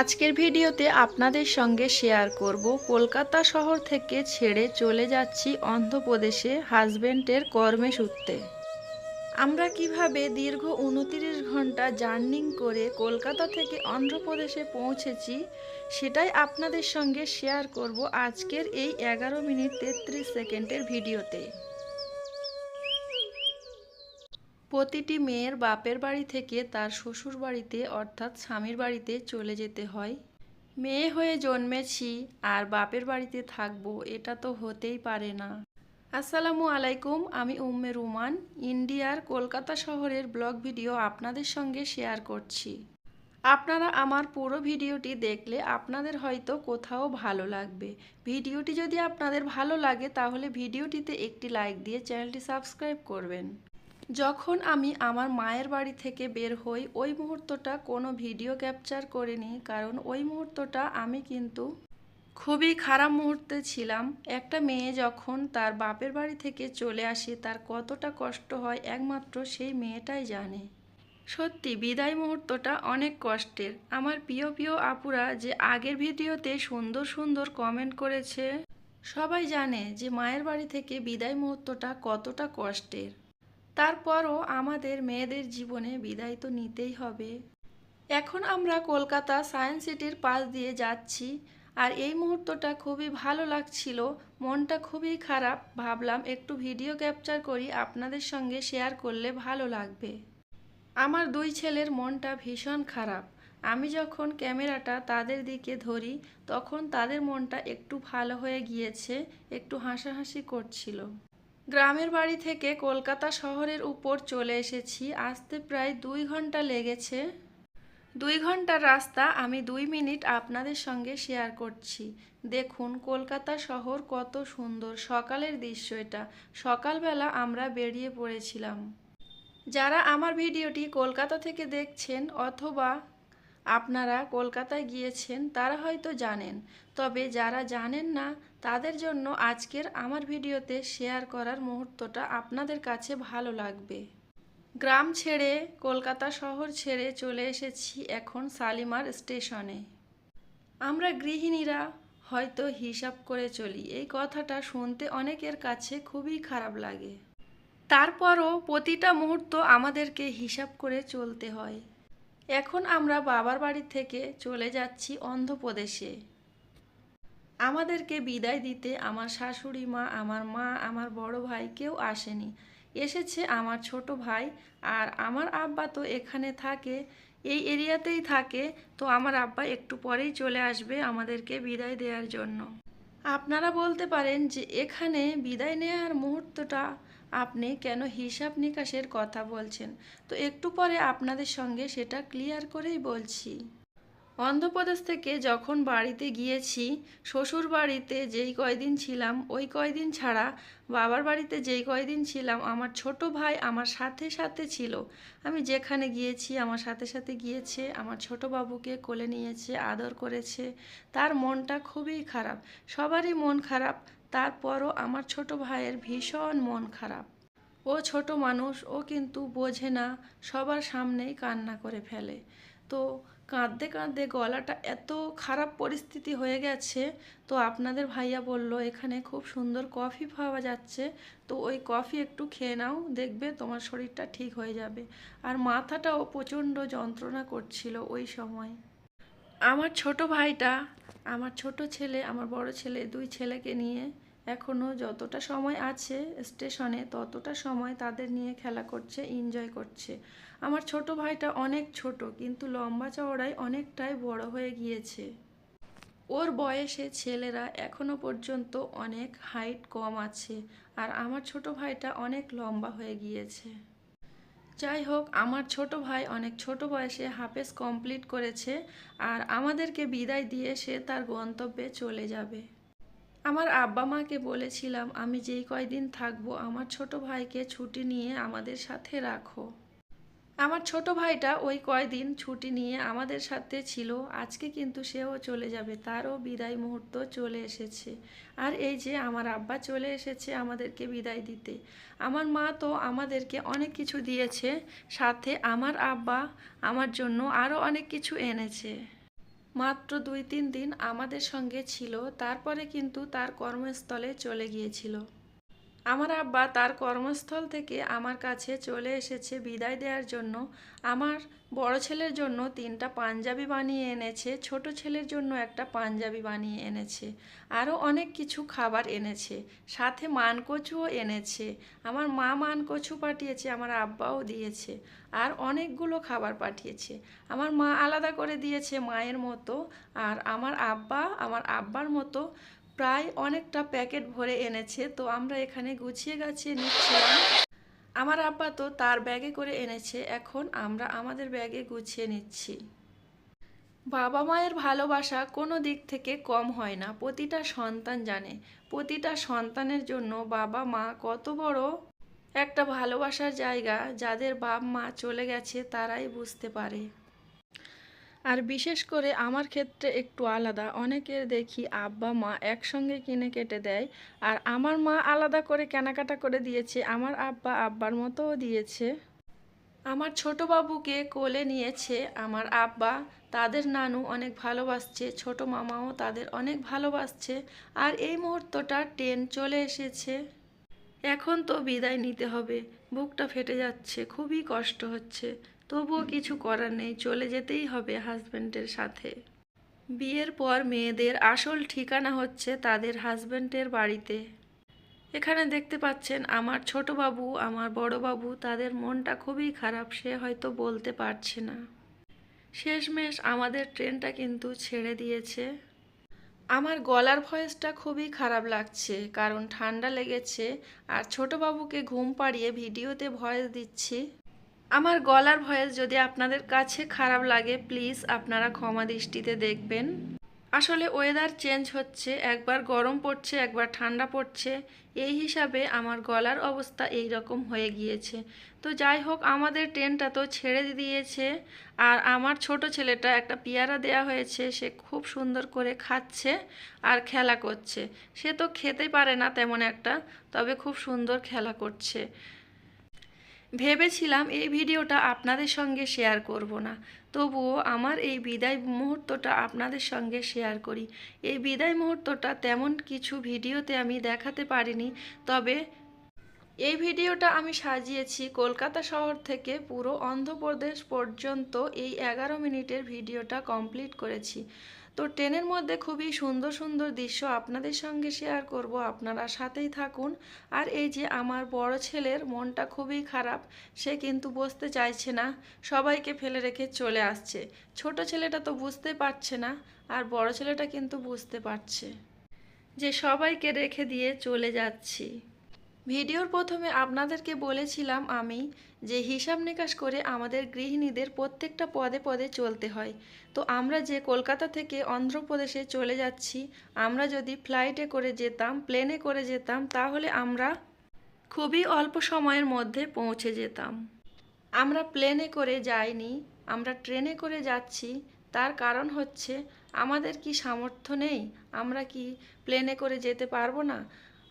আজকের ভিডিওতে আপনাদের সঙ্গে শেয়ার করব, কলকাতা শহর থেকে ছেড়ে চলে যাচ্ছি অন্ধ্রপ্রদেশে হাজবেন্ডের কর্মে সূত্রে। আমরা কীভাবে দীর্ঘ উনতিরিশ ঘণ্টা জার্নিং করে কলকাতা থেকে অন্ধ্রপ্রদেশে পৌঁছেছি, সেটাই আপনাদের সঙ্গে শেয়ার করব আজকের এই এগারো মিনিট তেত্রিশ সেকেন্ডের ভিডিওতে। প্রতিটি মেয়ের বাপের বাড়ি থেকে তার শ্বশুর বাড়িতে, অর্থাৎ স্বামীর বাড়িতে চলে যেতে হয়। মেয়ে হয়ে জন্মেছি আর বাপের বাড়িতে থাকব, এটা তো হতেই পারে না। আসসালামু আলাইকুম, আমি উম্মে রুমান, ইন্ডিয়ার কলকাতা শহরের ব্লগ ভিডিও আপনাদের সঙ্গে শেয়ার করছি। আপনারা আমার পুরো ভিডিওটি দেখলে আপনাদের হয়তো কোথাও ভালো লাগবে। ভিডিওটি যদি আপনাদের ভালো লাগে, তাহলে ভিডিওটিতে একটি লাইক দিয়ে চ্যানেলটি সাবস্ক্রাইব করবেন। যখন আমি আমার মায়ের বাড়ি থেকে বের হই, ওই মুহূর্তটা কোনো ভিডিও ক্যাপচার করিনি, কারণ ওই মুহূর্তটা আমি কিন্তু খুবই খারাপ মুহূর্তে ছিলাম। একটা মেয়ে যখন তার বাপের বাড়ি থেকে চলে আসে, তার কতটা কষ্ট হয় একমাত্র সেই মেয়েটাই জানে। সত্যি, বিদায় মুহূর্তটা অনেক কষ্টের। আমার প্রিয় প্রিয় আপুরা, যে আগের ভিডিওতে সুন্দর সুন্দর কমেন্ট করেছে, সবাই জানে যে মায়ের বাড়ি থেকে বিদায় মুহূর্তটা কতটা কষ্টের। তারপরও আমাদের মেয়েদের জীবনে বিদায় তো নিতেই হবে। এখন আমরা কলকাতা সায়েন্স সিটির পাশ দিয়ে যাচ্ছি আর এই মুহূর্তটা খুবই ভালো লাগছিল, মনটা খুবই খারাপ। ভাবলাম একটু ভিডিও ক্যাপচার করি, আপনাদের সঙ্গে শেয়ার করলে ভালো লাগবে। আমার দুই ছেলের মনটা ভীষণ খারাপ। আমি যখন ক্যামেরাটা তাদের দিকে ধরি, তখন তাদের মনটা একটু ভালো হয়ে গিয়েছে, একটু হাসাহাসি করছিল। গ্রামের বাড়ি থেকে কলকাতা শহরের উপর চলে এসেছি। আসতে প্রায় দুই ঘণ্টা লেগেছে। দুই ঘণ্টার রাস্তা আমি দুই মিনিট আপনাদের সঙ্গে শেয়ার করছি। দেখুন, কলকাতা শহর কত সুন্দর, সকালের দৃশ্য এটা। সকালবেলা আমরা বেরিয়ে পড়েছিলাম। যারা আমার ভিডিওটি কলকাতা থেকে দেখছেন অথবা আপনারা কলকাতায় গিয়েছেন, তারা হয়তো জানেন। তবে যারা জানেন না তাদের জন্য আজকের আমার ভিডিওতে শেয়ার করার মুহূর্তটা আপনাদের কাছে ভালো লাগবে। গ্রাম ছেড়ে কলকাতা শহর ছেড়ে চলে এসেছি এখন শালিমার স্টেশনে। আমরা গৃহিণীরা হয়তো হিসাব করে চলি, এই কথাটা শুনতে অনেকের কাছে খুবই খারাপ লাগে। তারপরও প্রতিটা মুহূর্ত আমাদেরকে হিসাব করে চলতে হয়। এখন আমরা বাবার বাড়ি থেকে চলে যাচ্ছি অন্ধ্রপ্রদেশে। আমাদেরকে বিদায় দিতে আমার শাশুড়ি মা, আমার মা, আমার বড় ভাই কেউ আসেনি। এসেছে আমার ছোট ভাই আর আমার আব্বা তো এখানে থাকে, এই এরিয়াতেই থাকে। তো আমার আব্বা একটু পরেই চলে আসবে আমাদেরকে বিদায় দেওয়ার জন্য। আপনারা বলতে পারেন যে এখানে বিদায় নেওয়ার মুহূর্তটা আপনি কেন হিসাব নিকাশের কথা বলছেন? তো একটু পরে আপনাদের সঙ্গে সেটা ক্লিয়ার করেই বলছি। অন্ধ্রপ্রদেশ থেকে যখন বাড়িতে গিয়েছি, শ্বশুর বাড়িতে যেই কয়দিন ছিলাম, ওই কয়দিন ছাড়া বাবার বাড়িতে যেই কয়দিন ছিলাম, আমার ছোট ভাই আমার সাথে সাথে ছিল। আমি যেখানে গিয়েছি, আমার সাথে সাথে গিয়েছে, আমার ছোট বাবুকে কোলে নিয়েছে, আদর করেছে। তার মনটা খুবই খারাপ। সবারই মন খারাপ, তারপরও আমার ছোট ভাইয়ের ভীষণ মন খারাপ। ও ছোট মানুষ, ও কিন্তু বোঝে না, সবার সামনেই কান্না করে ফেলে। তো কাঁদতে কাঁদতে গলাটা এত খারাপ পরিস্থিতি হয়ে গেছে, তো আপনাদের ভাইয়া বলল, এখানে খুব সুন্দর কফি পাওয়া যাচ্ছে, তো ওই কফি একটু খেয়ে নাও, দেখবে তোমার শরীরটা ঠিক হয়ে যাবে। আর মাথাটাও প্রচণ্ড যন্ত্রণা করছিল ওই সময়। আমার ছোট ভাইটা, আমার ছোট ছেলে, আমার বড় ছেলে, দুই ছেলেকে নিয়ে এখনও যতটা সময় আছে স্টেশনে, ততটা সময় তাদের নিয়ে খেলা করছে এনজয় করছে। আমার ছোট ভাইটা অনেক ছোট, কিন্তু লম্বা চওড়ায় অনেকটাই বড় হয়ে গিয়েছে। ওর বয়সে ছেলেরা এখনও পর্যন্ত অনেক হাইট কম আছে আর আমার ছোট ভাইটা অনেক লম্বা হয়ে গিয়েছে। যাই হোক, আমার ছোট ভাই অনেক ছোট বয়সে হাফেজ কমপ্লিট করেছে আর আমাদেরকে বিদায় দিয়ে সে তার গন্তব্যে চলে যাবে। আমার আব্বা মাকে বলেছিলাম, আমি যেই কয়দিন থাকব, আমার ছোট ভাইকে ছুটি নিয়ে আমাদের সাথে রাখো। আমার ছোট ভাইটা ওই কয়দিন ছুটি নিয়ে আমাদের সাথে ছিল, আজকে কিন্তু সেও চলে যাবে, তারও বিদায় মুহূর্ত চলে এসেছে। আর এই যে আমার আব্বা চলে এসেছে আমাদেরকে বিদায় দিতে। আমার মা তো আমাদেরকে অনেক কিছু দিয়েছে, সাথে আমার আব্বা আমার জন্য আরও অনেক কিছু এনেছে। মাত্র দুই তিন দিন আমাদের সঙ্গে ছিল তারপরে কিন্তু তার কর্মস্থলে চলে গিয়েছিল। আমার আব্বা তার কর্মস্থল থেকে আমার কাছে চলে এসেছে বিদায় দেওয়ার জন্য। আমার বড় ছেলের জন্য তিনটা পাঞ্জাবি বানিয়ে এনেছে, ছোট ছেলের জন্য একটা পাঞ্জাবি বানিয়ে এনেছে, আরও অনেক কিছু খাবার এনেছে, সাথে মানকচুও এনেছে। আমার মা মানকচু পাঠিয়েছে, আমার আব্বাও দিয়েছে, আর অনেকগুলো খাবার পাঠিয়েছে। আমার মা আলাদা করে দিয়েছে মায়ের মতো, আর আমার আব্বা আমার আব্বার মতো প্রায় অনেকটা প্যাকেট ভরে এনেছে, তো আমরা এখানে গুছিয়ে গাছিয়ে নিচ্ছিলাম আমার আব্বা তো তার ব্যাগে করে এনেছে, এখন আমরা আমাদের ব্যাগে গুছিয়ে নিচ্ছি। বাবা মায়ের ভালোবাসা কোনো দিক থেকে কম হয় না, প্রতিটা সন্তান জানে। প্রতিটা সন্তানের জন্য বাবা মা কত বড় একটা ভালোবাসার জায়গা, যাদের বাপ মা চলে গেছে তারাই বুঝতে পারে। আর বিশেষ করে আমার ক্ষেত্রে একটু আলাদা। অনেকের দেখি আব্বা, মা একসঙ্গে কিনে কেটে দেয় আর আমার মা আলাদা করে কেনাকাটা করে দিয়েছে। আমার আব্বা আব্বার মতোও দিয়েছে। আমার ছোট বাবুকে কোলে নিয়েছে আমার আব্বা। তাদের নানু অনেক ভালোবাসছে, ছোট মামাও তাদের অনেক ভালোবাসছে আর এই মুহূর্তটা ট্রেন চলে এসেছে। এখন তো বিদায় নিতে হবে। বুকটা ফেটে যাচ্ছে, খুবই কষ্ট হচ্ছে। তবুও কিছু করার নেই, চলে যেতেই হবে হাজব্যান্ডের সাথে। বিয়ের পর মেয়েদের আসল ঠিকানা হচ্ছে তাদের হাজব্যান্ডের বাড়িতে। এখানে দেখতে পাচ্ছেন, আমার ছোট বাবু, আমার বড় বাবু, তাদের মনটা খুবই খারাপ, সে হয়তো বলতে পারছে না। শেষমেশ আমাদের ট্রেনটা কিন্তু ছেড়ে দিয়েছে। আমার গলার ভয়েসটা খুবই খারাপ লাগছে, কারণ ঠান্ডা লেগেছে, আর ছোট বাবুকে ঘুম পাড়িয়ে ভিডিওতে ভয়েস দিচ্ছি। আমার গলার ভয়েস যদি আপনাদের কাছে খারাপ লাগে প্লিজ আপনারা ক্ষমা দৃষ্টিতে দেখবেন। আসলে ওয়েদার চেঞ্জ হচ্ছে, একবার গরম পড়ছে, একবার ঠান্ডা পড়ছে। এই হিসাবে আমার গলার অবস্থা এই রকম হয়ে গিয়েছে। তো যাই হোক, আমাদের ট্রেনটা তো ছেড়ে দিয়েছে। আর আমার ছোট ছেলেটা একটা পেয়ারা দেয়া হয়েছে, সে খুব সুন্দর করে খাচ্ছে আর খেলা করছে। সে তো খেতে পারে না তেমন একটা, তবে খুব সুন্দর খেলা করছে। ভেবেছিলাম এই ভিডিওটা আপনাদের সঙ্গে শেয়ার করব না। তবুও আমার এই বিদায় মুহূর্তটা আপনাদের সঙ্গে শেয়ার করি। এই বিদায় মুহূর্তটা তেমন কিছু ভিডিওতে আমি দেখাতে পারিনি, তবে এই ভিডিওটা আমি সাজিয়েছি কলকাতা শহর থেকে পুরো অন্ধ্রপ্রদেশ পর্যন্ত এই এগারো মিনিটের ভিডিওটা কমপ্লিট করেছি। তো ট্রেনের মধ্যে খুবই সুন্দর সুন্দর দৃশ্য আপনাদের সঙ্গে শেয়ার করব। আপনারা সাথেই থাকুন। আর এই যে আমার বড় ছেলের মনটা খুবই খারাপ, সে কিন্তু বসতে চাইছে না। সবাইকে ফেলে রেখে চলে আসছে। ছোট ছেলেটা তো বুঝতে পারছে না, আর বড় ছেলেটা কিন্তু বুঝতে পারছে যে সবাইকে রেখে দিয়ে চলে যাচ্ছি। ভিডিওর প্রথমে আপনাদেরকে বলেছিলাম আমি যে হিসাব নিকাশ করে আমাদের গৃহিণীদের প্রত্যেকটা পদে পদে চলতে হয়। তো আমরা যে কলকাতা থেকে অন্ধ্রপ্রদেশে চলে যাচ্ছি, আমরা যদি ফ্লাইটে করে যেতাম প্লেনে করে যেতাম, তাহলে আমরা খুবই অল্প সময়ের মধ্যে পৌঁছে যেতাম। আমরা প্লেনে করে যাইনি, আমরা ট্রেনে করে যাচ্ছি, তার কারণ হচ্ছে আমাদের কি সামর্থ্য নেই? আমরা কি প্লেনে করে যেতে পারব না?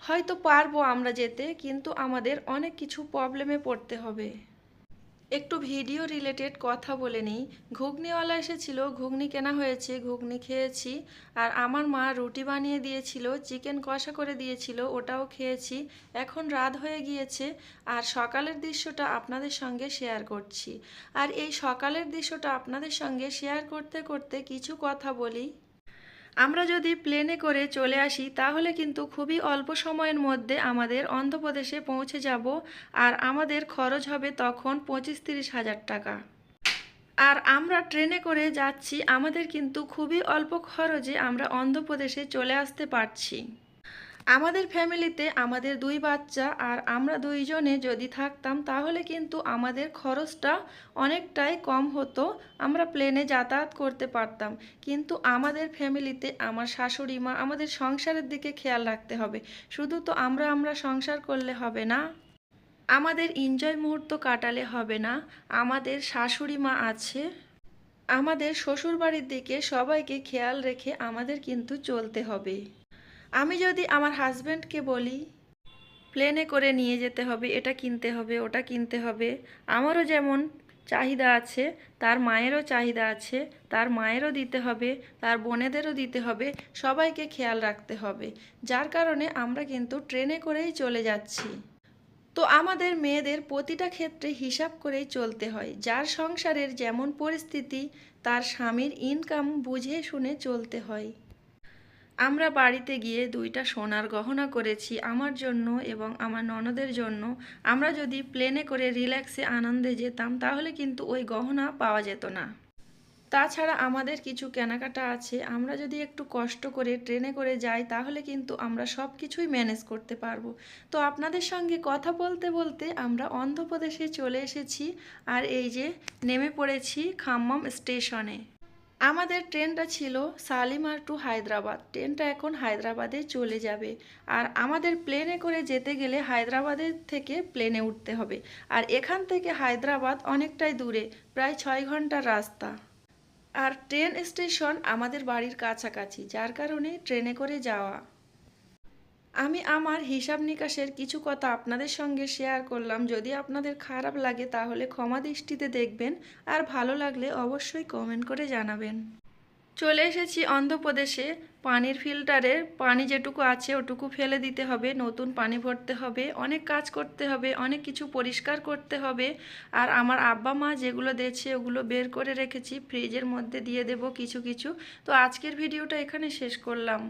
হয়তো পারব আমরা যেতে, কিন্তু আমাদের অনেক কিছু প্রবলেমে পড়তে হবে। একটু ভিডিও রিলেটেড কথা বলে নিই। ঘুগনিওয়ালা এসেছিল, ঘুগনি কেনা হয়েছে, ঘুগনি খেয়েছি। আর আমার মা রুটি বানিয়ে দিয়েছিল চিকেন কষা করে দিয়েছিল, ওটাও খেয়েছি। এখন রাত হয়ে গিয়েছে, আর সকালের দৃশ্যটা আপনাদের সঙ্গে শেয়ার করছি। আর এই সকালের দৃশ্যটা আপনাদের সঙ্গে শেয়ার করতে করতে কিছু কথা বলি। আমরা যদি প্লেনে করে চলে আসি, তাহলে কিন্তু খুবই অল্প সময়ের মধ্যে আমাদের অন্ধ্রপ্রদেশে পৌঁছে যাব, আর আমাদের খরচ হবে তখন পঁচিশ তিরিশ হাজার টাকা। আর আমরা ট্রেনে করে যাচ্ছি, আমাদের কিন্তু খুবই অল্প খরচে আমরা অন্ধ্রপ্রদেশে চলে আসতে পারছি। আমাদের ফ্যামিলিতে আমাদের দুই বাচ্চা আর আমরা দুইজনে যদি থাকতাম, তাহলে কিন্তু আমাদের খরচটা অনেকটাই কম হতো। আমরা প্লেনে যাতায়াত করতে পারতাম। কিন্তু আমাদের ফ্যামিলিতে আমার শাশুড়ি মা, আমাদের সংসারের দিকে খেয়াল রাখতে হবে। শুধু তো আমরা আমরা সংসার করলে হবে না। আমাদের এনজয় মুহূর্ত কাটালে হবে না। আমাদের শাশুড়ি মা আছে। আমাদের শ্বশুর বাড়ির দিকে সবাইকে খেয়াল রেখে আমাদের কিন্তু চলতে হবে। আমি যদি আমার হাজব্যান্ডকে বলি প্লেনে করে নিয়ে যেতে হবে, এটা কিনতে হবে, ওটা কিনতে হবে। আমারও যেমন চাহিদা আছে, তার মায়েরও চাহিদা আছে, তার মায়েরও দিতে হবে, তার বোনেদেরও দিতে হবে, সবাইকে খেয়াল রাখতে হবে। যার কারণে আমরা কিন্তু ট্রেনে করেই চলে যাচ্ছি। তো আমাদের মেয়েদের প্রতিটা ক্ষেত্রে হিসাব করেই চলতে হয়। যার সংসারের যেমন পরিস্থিতি, তার স্বামীর ইনকাম বুঝে শুনে চলতে হয়। আমরা বাড়িতে গিয়ে দুইটা সোনার গহনা করেছি আমার জন্য এবং আমার ননদের জন্য। আমরা যদি প্লেনে করে রিল্যাক্সে আনন্দে যেতাম, তাহলে কিন্তু ওই গহনা পাওয়া যেত না। তাছাড়া আমাদের কিছু কেনাকাটা আছে। আমরা যদি একটু কষ্ট করে ট্রেনে করে যাই, তাহলে কিন্তু আমরা সব কিছুই ম্যানেজ করতে পারব। তো আপনাদের সঙ্গে কথা বলতে বলতে আমরা অন্ধ্রপ্রদেশে চলে এসেছি, আর এই যে নেমে পড়েছি খাম্মাম স্টেশনে। আমাদের ট্রেনটা ছিল শালিমার টু হায়দ্রাবাদ। ট্রেনটা এখন হায়দ্রাবাদে চলে যাবে। আর আমাদের প্লেনে করে যেতে গেলে হায়দ্রাবাদের থেকে প্লেনে উঠতে হবে। আর এখান থেকে হায়দ্রাবাদ অনেকটাই দূরে, প্রায় ছয় ঘণ্টার রাস্তা। আর ট্রেন স্টেশন আমাদের বাড়ির কাছাকাছি, যার কারণে ট্রেনে করে যাওয়া। আমি আমার হিসাব নিকাশের কিছু কথা আপনাদের সঙ্গে শেয়ার করলাম। যদি আপনাদের খারাপ লাগে তাহলে ক্ষমা দৃষ্টিতে দেখবেন, আর ভালো লাগলে অবশ্যই কমেন্ট করে জানাবেন। চলে এসেছি অন্ধ্রপ্রদেশে। পানির ফিল্টারের পানি যেটুকু আছে ওটুকু ফেলে দিতে হবে, নতুন পানি ভরতে হবে, অনেক কাজ করতে হবে, অনেক কিছু পরিষ্কার করতে হবে। আর আমার আব্বা মা যেগুলো দিয়েছে ওগুলো বের করে রেখেছি ফ্রিজের মধ্যে দিয়ে দেব কিছু কিছু। তো আজকের ভিডিওটা এখানে শেষ করলাম।